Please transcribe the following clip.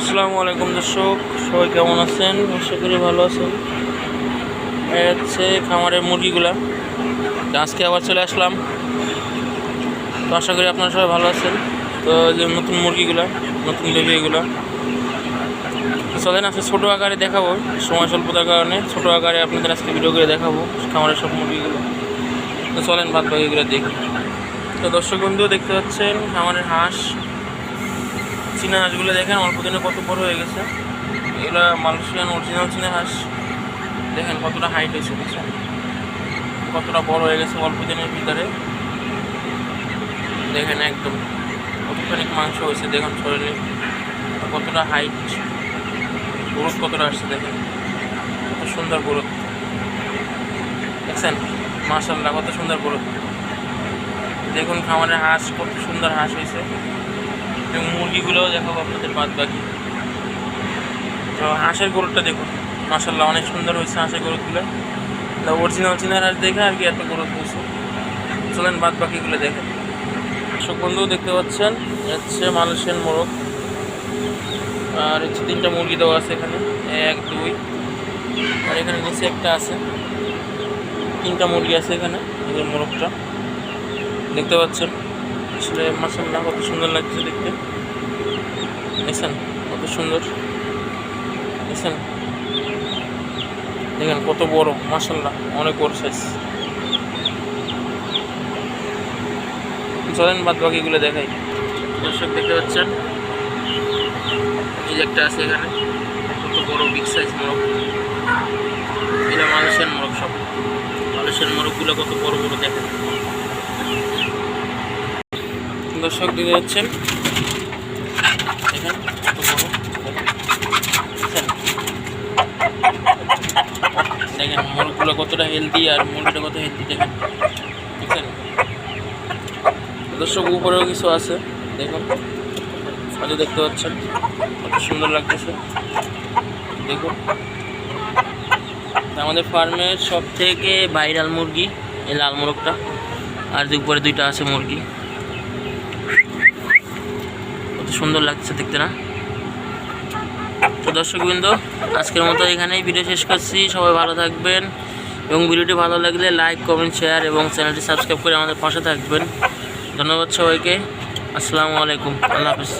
আসসালামু আলাইকুম দর্শক, সবাই কেমন আছেন? আশা করি ভালো আছেন। এই হচ্ছে খামারের মুরগিগুলা। আজকে আবার চলে আসলাম। তো আশা করি আপনারা সবাই ভালো আছেন। তো যে নতুন মুরগিগুলা, নতুন বেবি এগুলো। চলেন আজকে ছোটো আকারে দেখাবো। সময় স্বল্পতার কারণে ছোটো আকারে আপনাদের আজকে ভিডিও করে দেখাবো খামারের সব মুরগিগুলো। তো চলেন বাদ বাকিগুলো দেখি। তো দর্শক বন্ধুও দেখতে পাচ্ছেন খামারের হাঁস। চীনা হাঁসগুলো দেখেন, অল্প দিনে কত বড় হয়ে গেছে। এগুলো মালয়েশিয়ান অরিজিনাল চীনা হাঁস। দেখেন কতটা হাইট হয়েছে, দেখছেন? কতটা বড় হয়ে গেছে অল্প দিনের ভিতরে। দেখেন একদম কতখানি মাংস হয়েছে, দেখেন শরীরে। কতটা হাইট গ্রোথ কতটা আসছে, দেখেন। কত সুন্দর গ্রোথ দেখছেন? মার্শাল্লাহ কত সুন্দর গ্রোথ দেখুন খামারের হাঁস, কত সুন্দর হাঁস হয়েছে। এবং মুরগিগুলোও দেখাবো আপনাদের বাদ বাকি তো হাঁসের গরুটা দেখুন। মাসাল্লাহ অনেক সুন্দর হয়েছে হাঁসের গরুগুলো। অরিজিনাল চিনার হাঁস দেখে আর কি এত গরু হয়েছে চলেন বাদ বাকিগুলো দেখেন। দর্শক বন্ধুও দেখতে পাচ্ছেন, হচ্ছে মালয়েশিয়ান মোরগ। আর হচ্ছে তিনটা মুরগি দেওয়া আছে এখানে, এক, দুই। আর এখানে নিচে একটা আছে। তিনটা মুরগি আছে এখানে, এদের মোরগটা। দেখতে পাচ্ছেন? আসলে মাসাল্লাহ কত সুন্দর লাগছে দেখতে। দেখছেন কত সুন্দর। দেখছেন দেখেন, কত বড় মাসাল্লাহ অনেক বড় সাইজ চলেন বাদ বাকিগুলো দেখাই। দর্শক, দেখতে পাচ্ছেন? এই যে একটা আছে এখানে। কত বড় বিগ সাইজ মোরগ। এটা মালয়েশিয়ান মোরগ সব। মালয়েশিয়ান মোরগগুলো কত বড় বড় দেখেন। দর্শক দিতে যাচ্ছেন দেখেন মোরগগুলো কতটা হেলদি আর মুরগিটা কত হেলদি দেখেন। দেখেন দর্শক, উপরেও কিছু আছে, দেখুন। হয়তো দেখতে পাচ্ছেন, কত সুন্দর লাগতেছে। দেখুন। আমাদের ফার্মের সব থেকে ভাইরাল মুরগি এই লাল মোরগটা, আর উপরে দুইটা আছে মুরগি। সুন্দর লাগছে দেখতে না? তো দর্শকবৃন্দ, আজকের মতো এখানেই ভিডিও শেষ করছি। সবাই ভালো থাকবেন এবং ভিডিওটি ভালো লাগলে লাইক কমেন্ট শেয়ার এবং চ্যানেলটি সাবস্ক্রাইব করে আমাদের পাশে থাকবেন। ধন্যবাদ সবাইকে। আসসালামু আলাইকুম। আল্লাহ হাফিজ।